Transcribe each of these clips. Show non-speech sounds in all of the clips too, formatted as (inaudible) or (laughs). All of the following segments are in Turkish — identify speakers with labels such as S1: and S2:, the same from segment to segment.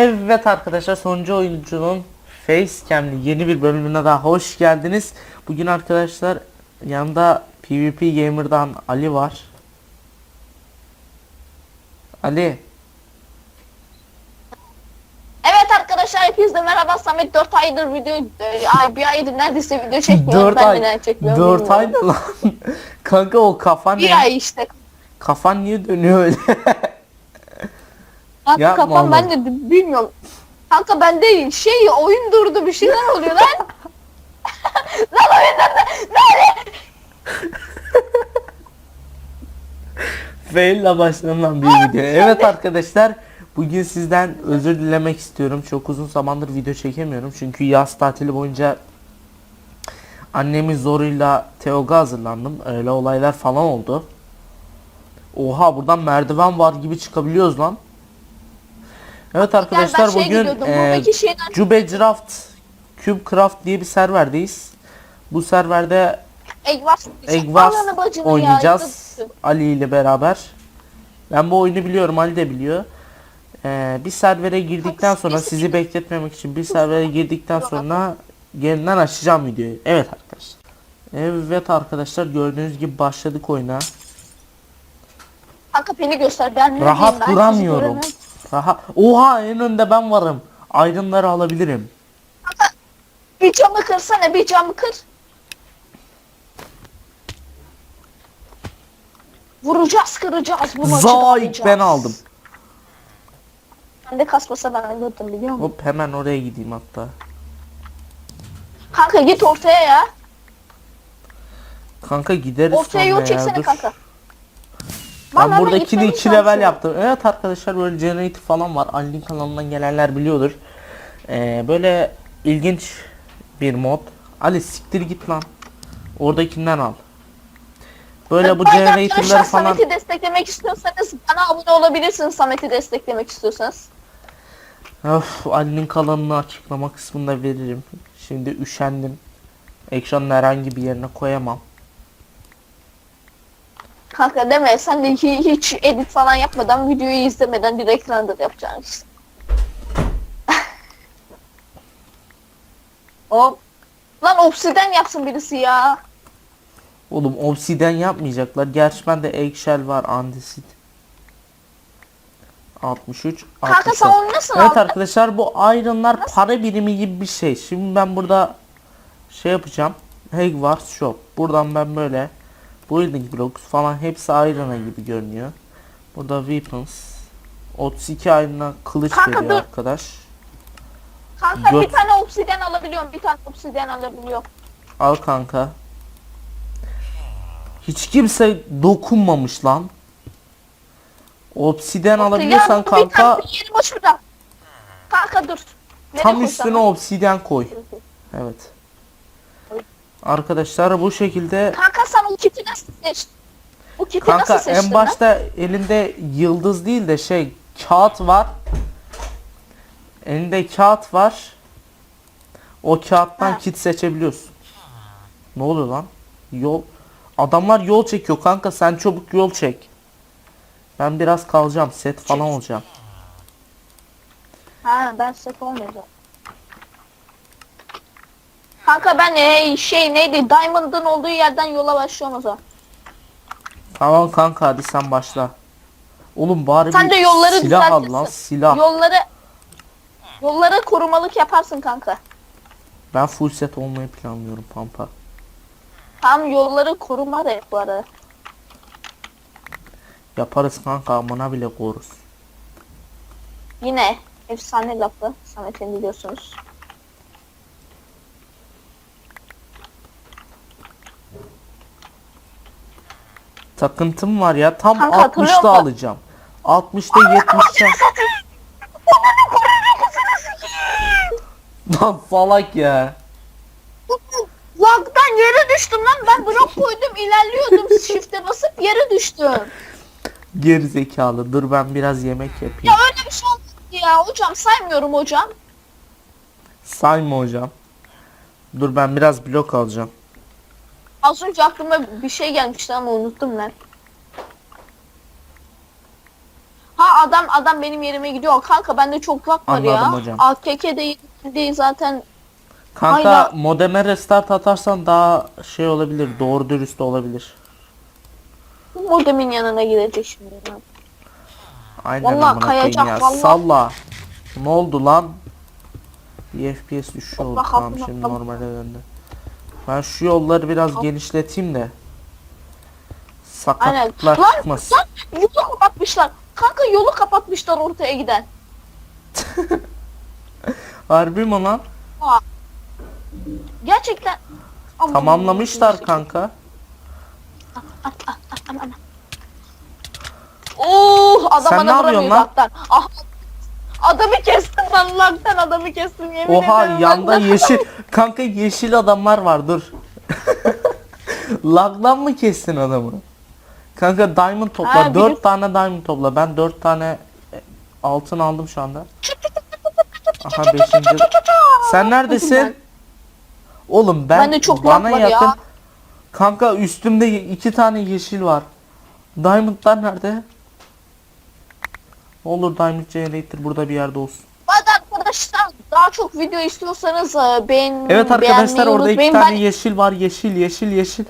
S1: Evet arkadaşlar sonuncu oyuncunun Facecam'li yeni bir bölümüne daha hoş geldiniz. Bugün arkadaşlar yanında PvP Gamer'dan Ali var. Ali
S2: Evet arkadaşlar hepinize merhaba Samet 4 aydır video e, ay bir aydır neredeyse video çekmiyorum
S1: 4 (laughs)
S2: ben
S1: ay
S2: de çekmiyorum
S1: 4 ay lan. (laughs) Kanka o kafan
S2: bir
S1: ne?
S2: ay işte
S1: Kafan niye dönüyor öyle? (laughs)
S2: Kanka
S1: Yapma
S2: kafam ben
S1: oğlum.
S2: de bilmiyorum Kanka ben değil şey oyun durdu bir şeyler oluyor lan (laughs) Lan oyun durdu Nerede?
S1: Fail'le başlanan bir video. Evet arkadaşlar bugün sizden özür dilemek istiyorum. Çok uzun zamandır video çekemiyorum. Çünkü yaz tatili boyunca annemin zoruyla Teog'a hazırlandım. Öyle olaylar falan oldu. Oha buradan merdiven var gibi çıkabiliyoruz lan. Evet arkadaşlar
S2: ben
S1: bugün
S2: buradaki şeyden-
S1: Cube Craft Cube Craft diye bir serverdeyiz. Bu serverde
S2: bacını ya,
S1: oynayacağız
S2: yıktı.
S1: Ali ile beraber. Ben bu oyunu biliyorum Ali de biliyor. Ee, bir servere girdikten sonra sizi bekletmemek için bir servere girdikten sonra yeniden açacağım videoyu. Evet arkadaşlar. Evet arkadaşlar gördüğünüz gibi başladık oyuna.
S2: Kanka beni göster ben
S1: Rahat
S2: ben
S1: duramıyorum. Rahat. Oha en önde ben varım. Ayrımları alabilirim.
S2: Bir camı kırsana bir camı kır Vuracağız kıracağız bu maçı alacağız.
S1: ben aldım.
S2: Ben de kasmasa ben alırdım biliyor musun?
S1: Hop hemen oraya gideyim hatta.
S2: Kanka git ortaya ya.
S1: Kanka gideriz
S2: Ortaya
S1: sonra
S2: yol
S1: ya,
S2: çeksene
S1: dur.
S2: kanka.
S1: Ben buradakini
S2: gitmemi
S1: 2
S2: şansı
S1: level
S2: yok.
S1: yaptım. Evet arkadaşlar böyle generator falan var. Ali'nin kanalından gelenler biliyordur. Ee, böyle ilginç bir mod. Ali siktir git lan. Oradakinden al. Böyle bu
S2: Evet,
S1: generatorları
S2: arkadaşlar
S1: falan
S2: Samet'i desteklemek istiyorsanız bana abone olabilirsiniz Samet'i desteklemek istiyorsanız.
S1: Of, Ali'nin kanalını açıklama kısmında veririm. Şimdi üşendim. Ekranın herhangi bir yerine koyamam.
S2: Kanka deme sen de hi- hiç edit falan yapmadan videoyu izlemeden direkt render yapacaksın. (laughs) Hop. Lan obsiden yapsın birisi ya.
S1: Oğlum obsiden yapmayacaklar. Gerçi bende eggshell var andesit. 63
S2: Kanka sen
S1: 64.
S2: onu nasıl
S1: Evet
S2: aldın?
S1: arkadaşlar bu ironlar para birimi gibi bir şey. Şimdi ben burada şey yapacağım. Hagwars Shop. Buradan ben böyle building blocks falan hepsi iron'a gibi görünüyor. Burada weapons 32 iron'a kılıç
S2: Kanka
S1: veriyor
S2: dur.
S1: arkadaş.
S2: Kanka
S1: Göt.
S2: bir tane obsiden alabiliyorum. Bir tane obsiden alabiliyorum.
S1: Al kanka. Hiç kimse dokunmamış lan. Obsiden alabiliyorsan
S2: bir
S1: kanka
S2: tane yeni boş bırak. Kanka dur. Nereye
S1: tam üstüne obsiden koy. Evet. Arkadaşlar bu şekilde
S2: Kanka sen o kiti nasıl seçtin? Bu kiti
S1: kanka
S2: nasıl seçtin
S1: en başta elinde yıldız değil de şey kağıt var. Elinde kağıt var. O kağıttan
S2: Ha.
S1: kit seçebiliyorsun. Ne oluyor lan? Yol Adamlar yol çekiyor kanka sen çabuk yol çek. Ben biraz kalacağım set falan olacağım.
S2: Ha ben set olmayacağım. Kanka ben e, şey neydi Diamond'ın olduğu yerden yola başlıyorum o zaman.
S1: Tamam kanka hadi sen başla. Oğlum bari
S2: Sen
S1: bir
S2: de yolları
S1: silah al lan
S2: düzeltirsin.
S1: silah.
S2: Yolları yolları korumalık yaparsın kanka.
S1: Ben full set olmayı planlıyorum pampa.
S2: Tam yolları koruma da bu arada.
S1: Yaparız kanka amına bile koruz.
S2: Yine efsane lafı Samet'in biliyorsunuz.
S1: Takıntım var ya tam
S2: Kanka, hatırlıyor
S1: 60'ta
S2: musun?
S1: alacağım. 60'ta 70'te. (laughs) Lan salak ya.
S2: Lag'dan yere düştüm lan ben blok koydum ilerliyordum shift'e basıp yere düştüm.
S1: Geri zekalı. Dur ben biraz yemek
S2: Ya
S1: yapayım.
S2: öyle bir şey olmadı ya hocam saymıyorum hocam.
S1: Sayma hocam. Dur ben biraz blok alacağım.
S2: Az önce aklıma bir şey gelmişti ama unuttum ben. Ha adam adam benim yerime gidiyor. Kanka bende çok lag var ya.
S1: Hocam.
S2: AKK değil, değil zaten.
S1: Kanka
S2: Aynen.
S1: modeme restart atarsan daha şey olabilir. Doğru dürüst olabilir.
S2: Bu modemin yanına gidecek şimdi. ya.
S1: Aynen
S2: Vallahi
S1: amına koyayım
S2: kayacak,
S1: ya.
S2: vallahi.
S1: Salla. Ne oldu lan? Bir FPS düşüyor.
S2: Allah
S1: Tamam
S2: Allah,
S1: şimdi
S2: Allah.
S1: normale döndü. Ben şu yolları biraz genişleteyim de.
S2: Aynen.
S1: Sakatlıklar
S2: Lan,
S1: çıkmasın.
S2: lan yolu kapatmışlar. Kanka yolu kapatmışlar ortaya giden. (laughs)
S1: Harbi mi lan?
S2: Gerçekten. Aman
S1: Tamamlamışlar kanka.
S2: Oh adam
S1: Sen ne
S2: bana vuramıyor
S1: yapıyorsun lan?
S2: Ah, adamı kestim ben lagdan adamı kestim yemin
S1: Oha
S2: ederim.
S1: yanda
S2: lagdan.
S1: yeşil. Kanka yeşil adamlar var dur. (laughs) Lagdan mı kestin adamı? Kanka diamond topla.
S2: Ha,
S1: 4
S2: bir-
S1: tane diamond topla. Ben 4 tane e, altın aldım şu anda. Aha 5. Sen neredesin? Oğlum ben
S2: Bende çok
S1: bana
S2: var
S1: yakın.
S2: ya.
S1: Kanka üstümde iki tane yeşil var. Diamondlar nerede? Ne olur Diamond Generator burada bir yerde olsun.
S2: Hadi arkadaşlar daha çok video istiyorsanız e, beğen
S1: Evet arkadaşlar orada iki
S2: unutmayın.
S1: tane
S2: Ben-
S1: yeşil var. Yeşil yeşil yeşil.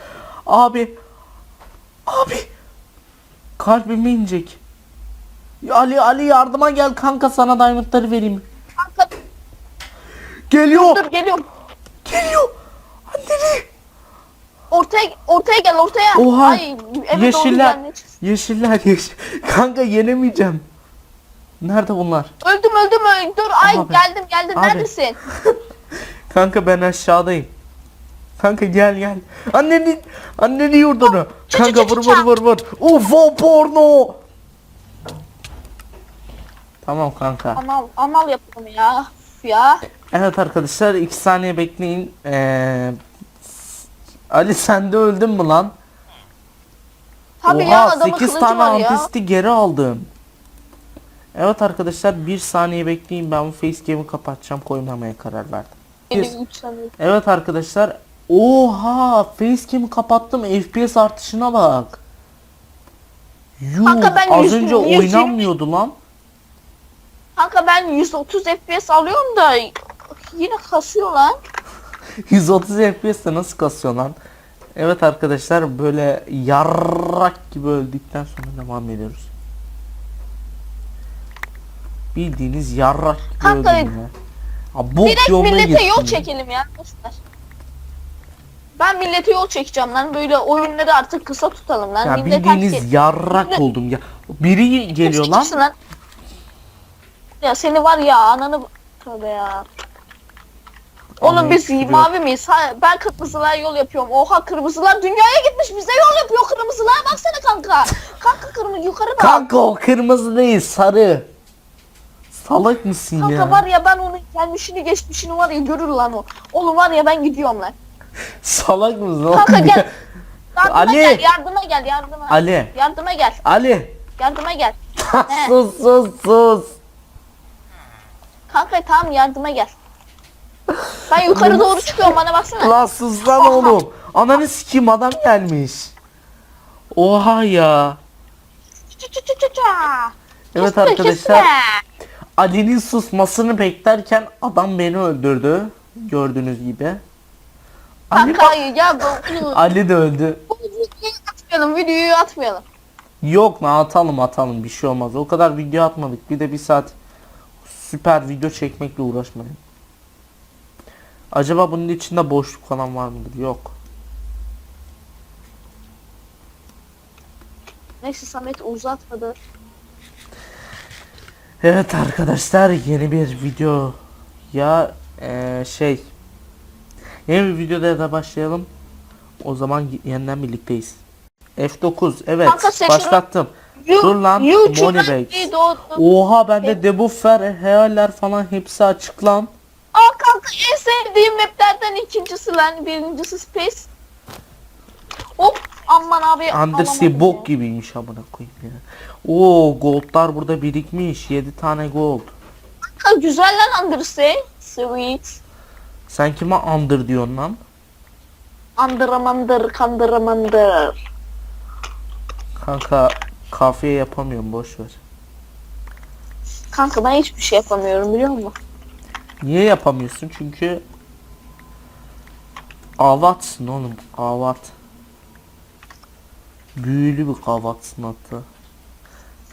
S1: Abi. Abi. Kalbime inecek. Ali Ali yardıma gel kanka sana diamondları vereyim.
S2: Kanka,
S1: Geliyor.
S2: dur geliyorum.
S1: Geliyor. Anneni.
S2: Ortaya ortaya gel ortaya.
S1: Oha.
S2: Ay, eve
S1: yeşiller. Yeşiller yeşil. (laughs) Kanka yenemeyeceğim. Nerede bunlar?
S2: Öldüm öldüm öldüm. Dur ay
S1: Abi.
S2: geldim geldim
S1: Abi.
S2: neredesin? (laughs)
S1: Kanka ben aşağıdayım. Kanka gel gel. Annenin anneni yurdunu. Kanka vur vur vur vur. UFO porno. Tamam kanka.
S2: Anal anal yapalım ya. Ya.
S1: Evet arkadaşlar 2 saniye bekleyin. Ee, Ali sen de öldün mü lan?
S2: Tabii ya
S1: Oha
S2: adamın
S1: 8
S2: kılıcı
S1: tane
S2: ya.
S1: antisti geri aldım. Evet arkadaşlar 1 saniye bekleyin ben bu facecam'i kapatacağım koymamaya karar verdim. Evet arkadaşlar. Oha facecam'i kapattım FPS artışına bak. Yuh,
S2: Kanka ben
S1: az önce
S2: yüz yirmi-
S1: oynanmıyordu lan.
S2: Kanka ben 130 FPS alıyorum da yine kasıyor lan. (laughs)
S1: 130 FPS'te nasıl kasıyor lan? Evet arkadaşlar böyle yarrak gibi öldükten sonra devam ediyoruz. Bildiğiniz yarrak gibi
S2: Kanka,
S1: öldüm ya. Ha, bok
S2: Direkt
S1: yoluna
S2: millete yol çekelim ya arkadaşlar. Ben millete yol çekeceğim lan. Böyle oyunları artık kısa tutalım lan.
S1: Ya
S2: Millet
S1: bildiğiniz
S2: herkes-
S1: yarrak
S2: Millet-
S1: oldum ya. Biri geliyor lan.
S2: Lan. Ya seni var ya ananı tövbe ya. Oğlum biz mavi miyiz? Ha, ben kırmızılar yol yapıyorum. Oha kırmızılar dünyaya gitmiş bize yol yapıyor kırmızılar baksana kanka. Kanka kırmızı yukarı bak.
S1: Kanka o kırmızı değil sarı. Salak mısın
S2: Kanka
S1: ya?
S2: var ya ben onun gelmişini geçmişini var ya görür lan o. Oğlum var ya ben gidiyorum lan.
S1: Salak mısın oğlum
S2: Kanka gel. Yardıma
S1: Ali.
S2: gel yardıma gel yardıma.
S1: Ali.
S2: Yardıma gel
S1: Ali.
S2: yardıma gel. He. (laughs)
S1: sus sus sus.
S2: Kanka tamam yardıma gel. Ben yukarı doğru çıkıyorum bana baksana.
S1: Lan sus lan oğlum. Ananı sikeyim adam gelmiş. Oha ya.
S2: Çı çı çı çı çı.
S1: Evet arkadaşlar. Ali'nin susmasını beklerken adam beni öldürdü. Gördüğünüz gibi. Ali,
S2: Kanka ya bu, bu,
S1: Ali de öldü.
S2: bu videoyu atmayalım videoyu atmayalım.
S1: Yok lan atalım atalım bir şey olmaz. O kadar video atmadık. Bir de bir saat süper video çekmekle uğraşmayın. Acaba bunun içinde boşluk falan var mıdır? Yok.
S2: Neyse Samet uzatmadı.
S1: Evet arkadaşlar yeni bir video ya eee, şey yeni bir videoda da başlayalım. O zaman yeniden birlikteyiz. F9 evet
S2: Kanka
S1: başlattım.
S2: You-
S1: Dur lan
S2: bir doğdu.
S1: Oha bende debuff ver, heyaller falan hepsi açık lan.
S2: Aa kanka en sevdiğim maplerden ikincisi lan birincisi Space. Hop aman abi. Alamadım
S1: bok gibiymiş amına koyayım ya. Oo goldlar burada birikmiş. 7 tane gold.
S2: Kanka güzel lan Undersea. Sweet.
S1: Sen kime under diyorsun lan?
S2: Andıramandır kandıramandır.
S1: Kanka kafiye yapamıyorum boş ver.
S2: Kanka ben hiçbir şey yapamıyorum biliyor musun?
S1: Niye yapamıyorsun? Çünkü avatsın oğlum. Avat. Büyülü bir kavatsın hatta.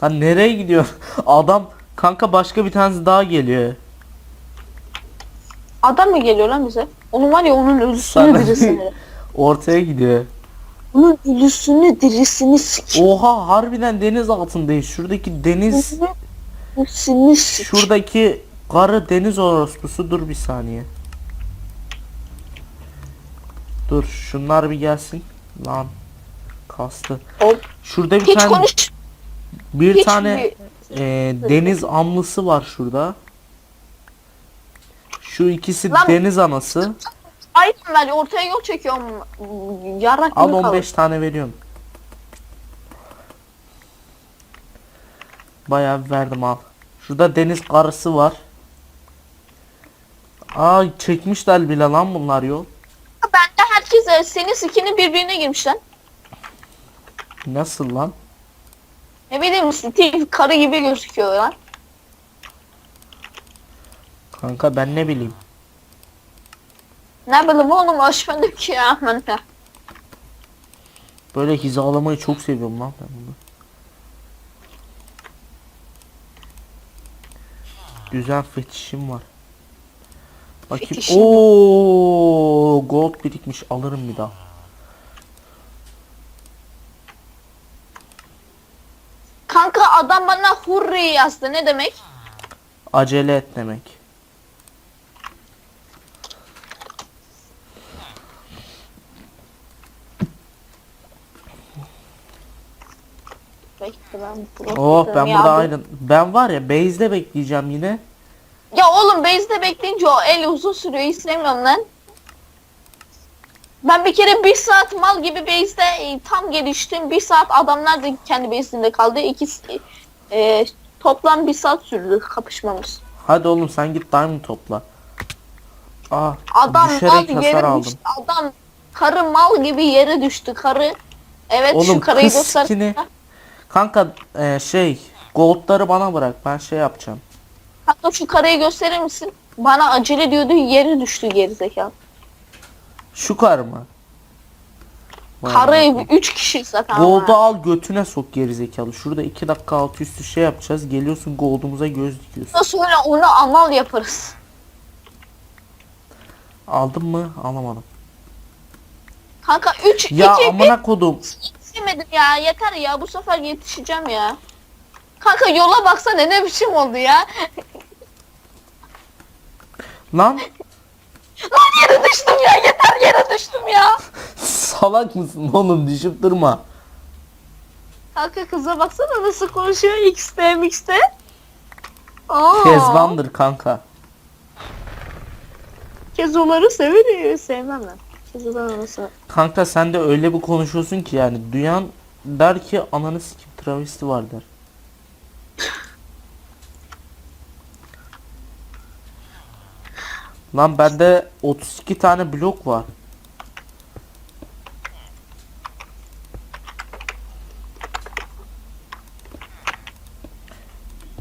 S1: Lan nereye gidiyor? (laughs) Adam kanka başka bir tanesi daha geliyor.
S2: Adam mı geliyor lan bize? Onun var ya onun ölüsünü dirisini. (laughs)
S1: Ortaya gidiyor.
S2: Onun ölüsünü dirisini sik.
S1: Oha harbiden deniz altındayız. Şuradaki deniz
S2: Ölüsünü sik.
S1: şuradaki karı deniz orospusu dur bir saniye. Dur şunlar bir gelsin. Lan kastı. Şurada bir
S2: Hiç
S1: tane
S2: konuş.
S1: bir
S2: hiç
S1: tane e, deniz amlısı var şurada. Şu ikisi
S2: Lan-
S1: deniz anası.
S2: Aynen ben ortaya yol çekiyorum. Yarrak
S1: Al
S2: gibi
S1: 15 tane veriyorum. Bayağı verdim al. Şurada deniz karısı var. Aa çekmişler bile lan bunlar yol.
S2: kaldı. Bende herkes senin skinin birbirine girmiş lan.
S1: Nasıl lan?
S2: Ne bileyim Steve karı gibi gözüküyor lan.
S1: Kanka ben ne bileyim.
S2: Ne bileyim oğlum aşmadım ki ya.
S1: Böyle hizalamayı çok seviyorum lan ben bunu. Güzel fetişim var. Bakayım.
S2: Fetişim.
S1: Oo, gold birikmiş alırım bir daha.
S2: Kanka adam bana hurri yazdı ne demek?
S1: Acele et demek.
S2: Bekle ben
S1: Oh ben
S2: ya
S1: burada
S2: bu-
S1: ayrı. Ben var ya base'de bekleyeceğim yine.
S2: Ya oğlum base'de bekleyince o el uzun sürüyor hiç sevmiyorum lan. Ben bir kere bir saat mal gibi base'de e, tam geliştim. Bir saat adamlar da kendi base'inde kaldı. İkisi e, toplam bir saat sürdü kapışmamız.
S1: Hadi oğlum sen git diamond topla. Aa
S2: Adam mal
S1: düşerek hasar
S2: yere
S1: aldım.
S2: düştü. Adam karı mal gibi yere düştü. Karı evet şu
S1: Oğlum
S2: karıyı
S1: kız
S2: göster.
S1: skin'i. Kanka e, şey goldları bana bırak ben şey yapacağım.
S2: Hatta şu karıyı gösterir misin? Bana acele diyordu yere düştü gerizekalı.
S1: Şu kar mı? Vay
S2: Karı
S1: be.
S2: 3 kişi zaten.
S1: Gold'u al götüne sok gerizekalı. Şurada 2 dakika altı üstü şey yapacağız. Geliyorsun gold'umuza göz dikiyorsun.
S2: Sonra onu amal yaparız.
S1: Aldın mı? Alamadım.
S2: Kanka 3
S1: Ya
S2: 2 1
S1: amına kodum.
S2: yetişemedim ya. Yeter ya bu sefer yetişeceğim ya. Kanka yola baksana ne biçim oldu ya.
S1: Lan
S2: Lan yere düştüm ya yeter yere düştüm ya.
S1: salak mısın oğlum düşüp durma.
S2: Kanka kıza baksana nasıl konuşuyor X'te Mix'te. Aa,
S1: Kezbandır kanka.
S2: Kezoları severim. Sevmem ben. Nasıl?
S1: Kanka sen de öyle bir konuşuyorsun ki yani duyan der ki ananı sikim travesti var der. Lan bende 32 tane blok var.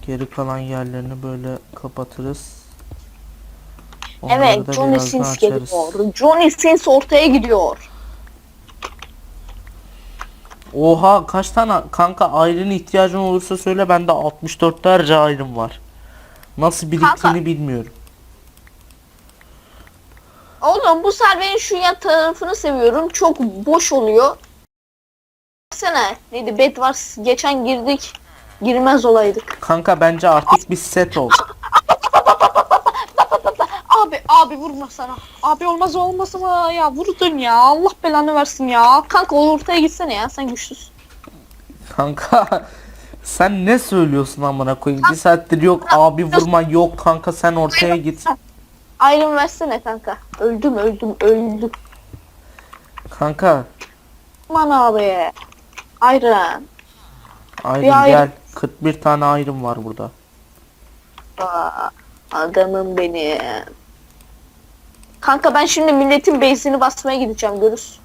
S1: Geri kalan yerlerini böyle kapatırız. Onları
S2: Evet Johnny Sins geliyor. Johnny Sins ortaya gidiyor.
S1: Oha kaç tane kanka ailenin ihtiyacın olursa söyle bende 64'lerce ayrım var. Nasıl biriktiğini
S2: Kanka.
S1: bilmiyorum.
S2: Oğlum bu serverin şu yan tarafını seviyorum. Çok boş oluyor. Baksana neydi bed var geçen girdik. Girmez olaydık.
S1: Kanka bence artık bir set ol.
S2: Abi abi vurma sana. Abi olmaz olmaz ama ya vurdun ya. Allah belanı versin ya. Kanka ortaya gitsene ya sen güçlüsün.
S1: Kanka (laughs) sen ne söylüyorsun amına koyayım? Bir saattir yok abi vurma yok kanka sen ortaya git.
S2: Ayrım versene kanka. Öldüm öldüm öldüm.
S1: Kanka
S2: Aman abi. Ayrım.
S1: ayrım
S2: Bir ayrım.
S1: gel. 41 tane ayrım var burada.
S2: Aa, adamım benim. Kanka ben şimdi milletin base'ini basmaya gideceğim görürsün.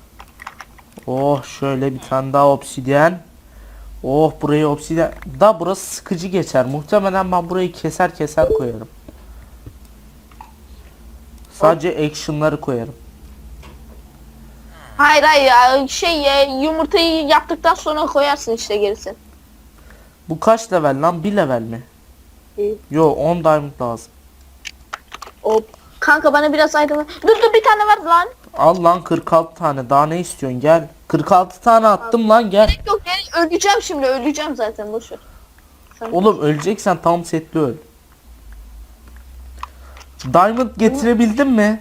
S1: Oh şöyle bir tane daha obsidyen. Oh burayı obsidian. Da burası sıkıcı geçer. Muhtemelen ben burayı keser keser koyarım. Sadece action'ları koyarım.
S2: Hayır hayır ya şey ya, yumurtayı yaptıktan sonra koyarsın işte gerisi.
S1: Bu kaç level lan? 1 level mi?
S2: İyi.
S1: Yo 10 diamond lazım.
S2: Hop. Kanka bana biraz aydınlat. Dur dur bir tane ver lan.
S1: Al lan 46 tane. Daha ne istiyorsun? Gel. 46 tane attım lan gel.
S2: Yok gel öleceğim şimdi öleceğim zaten boş ver. Sen-
S1: Oğlum öleceksen tam setli öl. Diamond getirebildin mi?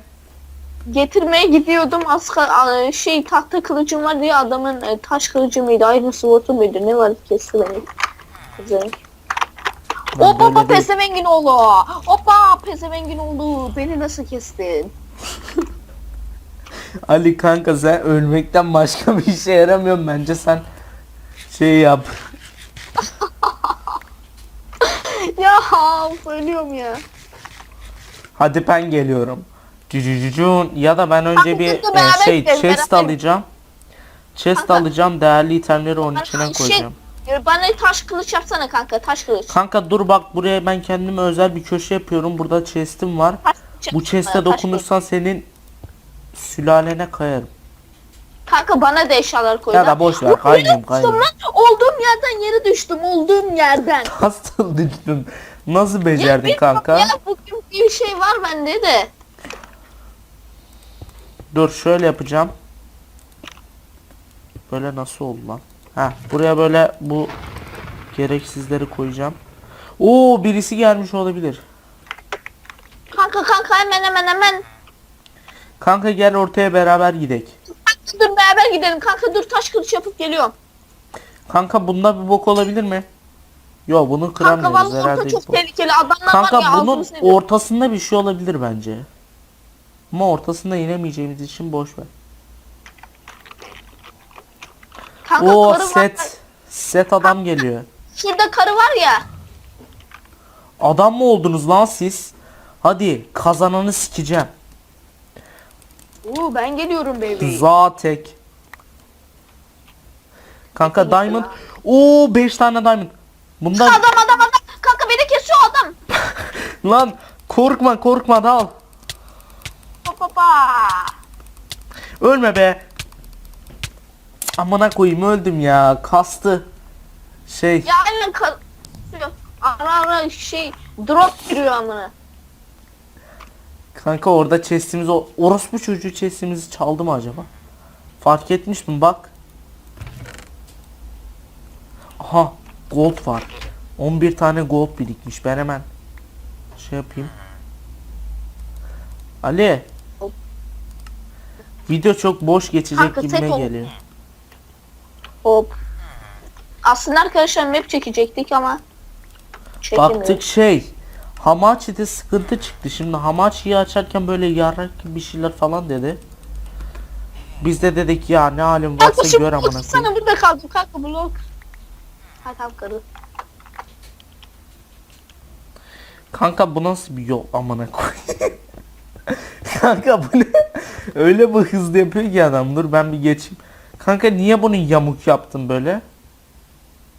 S2: Getirmeye gidiyordum az şey tahta kılıcım var diye adamın e, taş kılıcı mıydı ayrı sword'u muydu ne var kesti beni. Güzel. Hoppa hoppa pezevengin oğlu. Hoppa pezevengin oğlu. Beni nasıl kestin? (laughs)
S1: Ali kanka sen ölmekten başka bir işe yaramıyorsun bence sen şey yap. (laughs)
S2: ya söylüyorum ya.
S1: Hadi ben geliyorum. Cücücücün ya da ben önce bir e, şey chest alacağım. Chest (laughs) alacağım değerli itemleri onun içine
S2: Şey,
S1: koyacağım.
S2: E, bana taş kılıç yapsana kanka taş kılıç.
S1: Kanka dur bak buraya ben kendime özel bir köşe yapıyorum. Burada chest'im var.
S2: Taş
S1: Bu chest'e dokunursan senin sülalene kayarım.
S2: Kanka bana da eşyalar koy.
S1: Ya da boş ver, kaynayayım, kaynayayım.
S2: Olduğum yerden yere düştüm olduğum yerden. (laughs)
S1: Nasıl düştün? Nasıl
S2: Ya
S1: becerdin
S2: bilmiyorum
S1: kanka?
S2: Ya bugün bir şey var bende de.
S1: Dur şöyle yapacağım. Böyle nasıl oldu lan? Ha buraya böyle bu gereksizleri koyacağım. Oo birisi gelmiş olabilir.
S2: Kanka kanka hemen hemen hemen.
S1: Kanka gel ortaya beraber gidek.
S2: Kanka dur beraber gidelim. Kanka dur taş kılıç yapıp geliyorum.
S1: Kanka bunda bir bok olabilir mi? Yo bunu
S2: Kanka
S1: kıramıyoruz
S2: orta
S1: herhalde.
S2: çok
S1: hiç bok.
S2: tehlikeli. Adamlar var
S1: Kanka
S2: ya
S1: bunun ortasında bir şey olabilir bence. Ama ortasında inemeyeceğimiz için boş ver.
S2: Kanka
S1: Oo
S2: karı var.
S1: set. Set adam geliyor.
S2: Şurada karı var ya.
S1: Adam mı oldunuz lan siz? Hadi kazananı sikeceğim.
S2: Oo ben geliyorum baby.
S1: Zatek. Kanka
S2: Kesinlikle
S1: diamond.
S2: lan.
S1: Oo 5 tane diamond. Bundan
S2: Adam adam adam. Kanka beni kesiyor adam. (laughs)
S1: lan korkma korkma dal.
S2: Hoppa.
S1: Ölme be. Amına koyayım öldüm ya. Kastı. Şey
S2: Ya aynen kar... Ara ara şey drop giriyor amına.
S1: kanka orada chestimiz o orospu çocuğu chestimizi çaldı mı acaba? Fark etmiş mi bak. Aha gold var. 11 tane gold birikmiş. Ben hemen şey yapayım. Ali. Video çok boş geçecek
S2: Kanka,
S1: gibime geliyor.
S2: Hop. Aslında arkadaşlar map çekecektik ama.
S1: Baktık şey Hamachi'de sıkıntı çıktı. Şimdi Hamachi'yi açarken böyle yarrak gibi bir şeyler falan dedi. Biz de dedik ya ne halim
S2: Kanka
S1: varsa
S2: şu
S1: gör amına koyayım.
S2: sana burada kaldım kanka blok. Ha tamam karı.
S1: Kanka bu nasıl bir yol amına koyayım. (laughs) Kanka bu ne? Öyle bir hızlı yapıyor ki adam. Dur ben bir geçeyim. Kanka niye bunu yamuk yaptın böyle?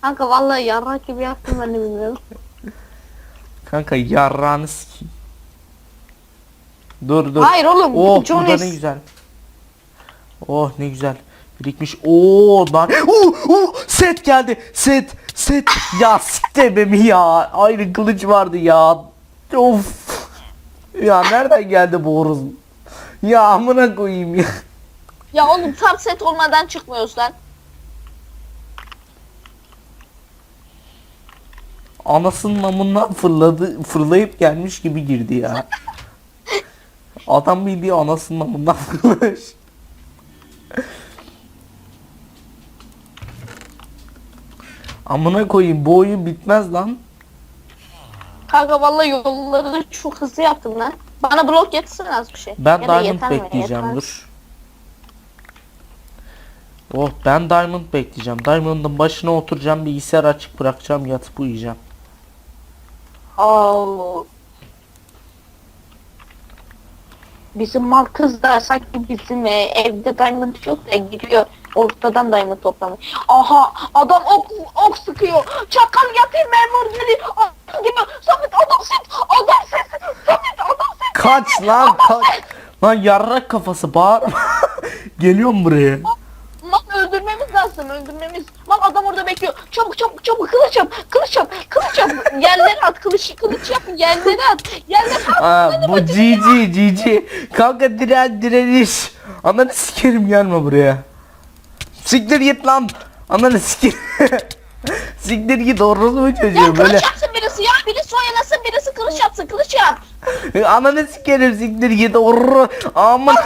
S2: Kanka vallahi yarrak gibi yaptım ben de bilmiyorum.
S1: Kanka yarrağını sikeyim. Dur dur.
S2: Hayır oğlum
S1: Oh
S2: bu
S1: burada ne güzel. Oh ne güzel. Birikmiş. Oo lan. Oo, oo, set geldi. Set. Set. Ya siktir ya. Aynı kılıç vardı ya. Of. Ya nereden geldi bu horoz? Ya amına koyayım ya.
S2: Ya oğlum tam set olmadan çıkmıyoruz lan.
S1: Anasının amından fırladı, fırlayıp gelmiş gibi girdi ya. (laughs) Adam bildiği anasının amından fırlamış. Amına koyayım bu oyun bitmez lan.
S2: Kanka vallahi yolları çok hızlı yaptım lan. Bana blok yetsin az bir şey.
S1: Ben
S2: Ya
S1: diamond bekleyeceğim dur. Oh ben diamond bekleyeceğim. Diamond'ın başına oturacağım bilgisayar açık bırakacağım yatıp uyuyacağım.
S2: Oo. Bizim mal kız da sanki bizim e, evde diamond yok da gidiyor ortadan diamond toplamayı. Aha adam ok ok sıkıyor. Çakal yatır memur dedi. Adam gibi. Samet adam ses. Adam ses. Samet adam ses.
S1: Kaç lan kaç. Lan yarrak kafası bağır. (laughs) Geliyorum buraya.
S2: Lan öldürmemiz lazım öldürmemiz. Lan adam orada bekliyor. Çabuk çabuk çabuk kılıç yap. Kılıç yap. Kılıç yap. Yerlere at. Kılıç kılıç yap. Yerlere at. Yerlere at.
S1: Aa, bu GG GG. Kanka diren direniş. Ananı sikerim gelme buraya. Siktir git lan. Ananı sikerim. (laughs) Siktir git orası mı
S2: Ya
S1: çocuğu
S2: kılıç
S1: böyle.
S2: Birisi ya. Birisi oyalasın birisi kılıç yapsın. Kılıç yap.
S1: Ananı sikerim siktir git orru. Aman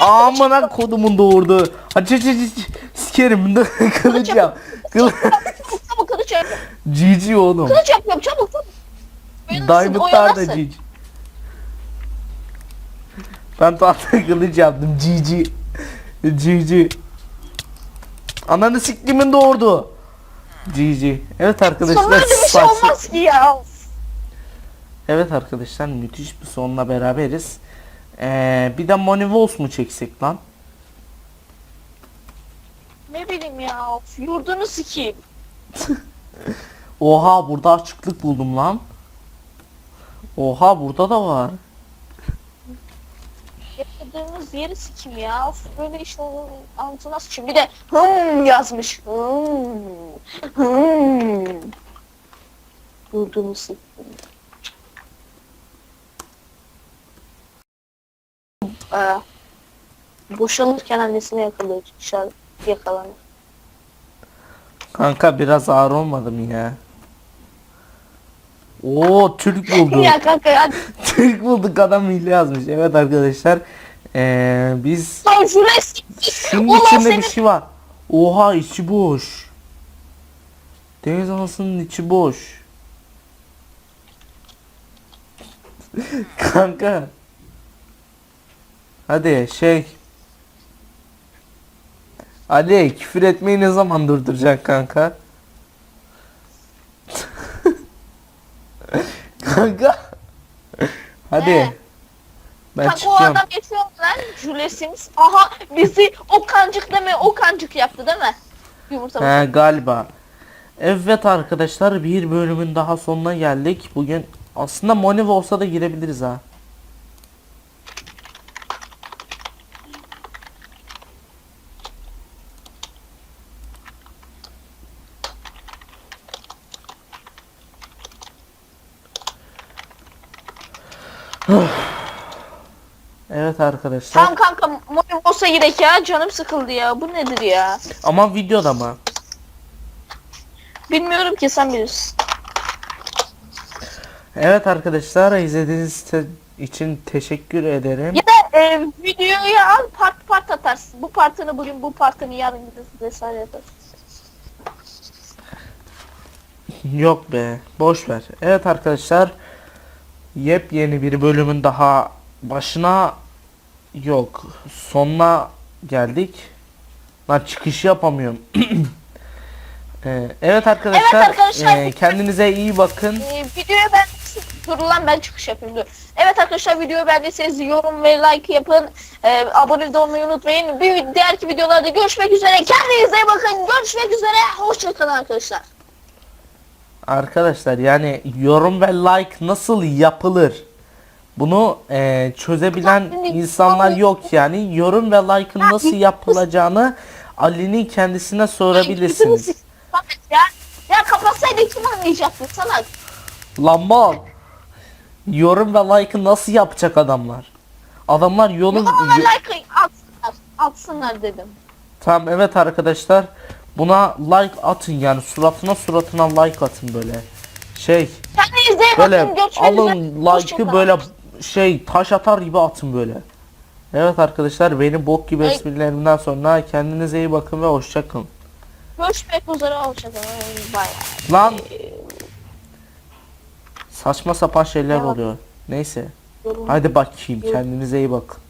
S1: amına kodumun doğurdu. Aç aç aç. Sikerim (laughs) kılıç yap. Kıl
S2: Çabuk kılıç yap.
S1: GG oğlum.
S2: Kılıç yapıyorum çabuk
S1: Diamondlar da. GG. Ben tahta kılıç yaptım GG. GG. Ananı siktimin doğurdu. GG. Evet arkadaşlar.
S2: Öyle bir şey olmaz ki ya.
S1: Evet arkadaşlar müthiş bir sonla beraberiz. Ee, bir de Money Walls mu çeksek lan?
S2: Ne bileyim ya. Yurdunu sikeyim. (laughs)
S1: Oha burada açıklık buldum lan. Oha burada da var.
S2: Yaşadığımız yeri sikeyim ya. Of, böyle iş olur. Altına sıçayım. Bir de hım yazmış. Hım. Hım. Yurdunu sikeyim. Ee, boşanırken annesine yakalıyor. Dışarı yakalanır.
S1: Kanka biraz ağır olmadı mı ya? Oo Türk buldu. (laughs)
S2: ya kanka ya. (laughs)
S1: Türk bulduk adam hile yazmış. Evet arkadaşlar. Ee, biz
S2: Lan siktir.
S1: şunun
S2: Ulan
S1: içinde
S2: senin-
S1: bir şey var. Oha içi boş. Deniz anasının içi boş. (laughs) Kanka. Hadi şey. Ali küfür etmeyi ne zaman durduracaksın kanka? (laughs) kanka. Hadi.
S2: He.
S1: Ben
S2: Kanka o
S1: çıkıyorum.
S2: adam Jules Sims. Aha bizi o kancık deme o kancık yaptı değil mi? Yumurta
S1: He galiba. Evet arkadaşlar bir bölümün daha sonuna geldik. Bugün aslında Moniv olsa da girebiliriz ha. Evet arkadaşlar.
S2: Tamam kanka Monim olsa girek ya canım sıkıldı ya bu nedir ya?
S1: Ama videoda mı?
S2: Bilmiyorum ki sen bilirsin.
S1: Evet arkadaşlar izlediğiniz te- için teşekkür ederim.
S2: Ya da e, videoyu al part part atarsın. Bu partını bugün bu partını yarın vesaire yaparsın.
S1: Yok be boş ver. Evet arkadaşlar yepyeni bir bölümün daha başına yok sonuna geldik. Lan çıkış yapamıyorum. (clears throat) Ee, evet arkadaşlar,
S2: Evet arkadaşlar.
S1: e, kendinize iyi bakın.
S2: E, videoyu ben dur lan ben çıkış yapayım dur. Evet arkadaşlar videoyu beğendiyseniz yorum ve like yapın. E, abone olmayı unutmayın. Bir diğerki videolarda görüşmek üzere. Kendinize iyi bakın. Görüşmek üzere. Hoşçakalın arkadaşlar.
S1: Arkadaşlar yani yorum ve like nasıl yapılır? Bunu e, çözebilen insanlar yok yani. Yorum ve like'ın nasıl (laughs) yapılacağını Ali'nin kendisine sorabilirsiniz.
S2: Ya. Ya kapatsaydın kim anlayacaktı salak.
S1: Lambal. Yorum ve like'ı nasıl yapacak adamlar? Adamlar yolun...
S2: Bana like atsınlar. Atsınlar dedim.
S1: Tamam evet arkadaşlar. Buna like atın yani suratına suratına like atın böyle. Şey
S2: Kendinize iyi
S1: böyle
S2: bakın. Görüşmek
S1: alın
S2: üzere.
S1: like'ı
S2: Hoşçakalın.
S1: böyle şey taş atar gibi atın böyle. Evet arkadaşlar benim bok gibi
S2: Ay.
S1: esprilerimden sonra kendinize iyi bakın ve hoşçakalın.
S2: Görüşmek üzere. Hoşçakalın. Bay.
S1: Lan saçma sapan şeyler oluyor. Neyse. Hadi bakayım kendinize iyi bakın.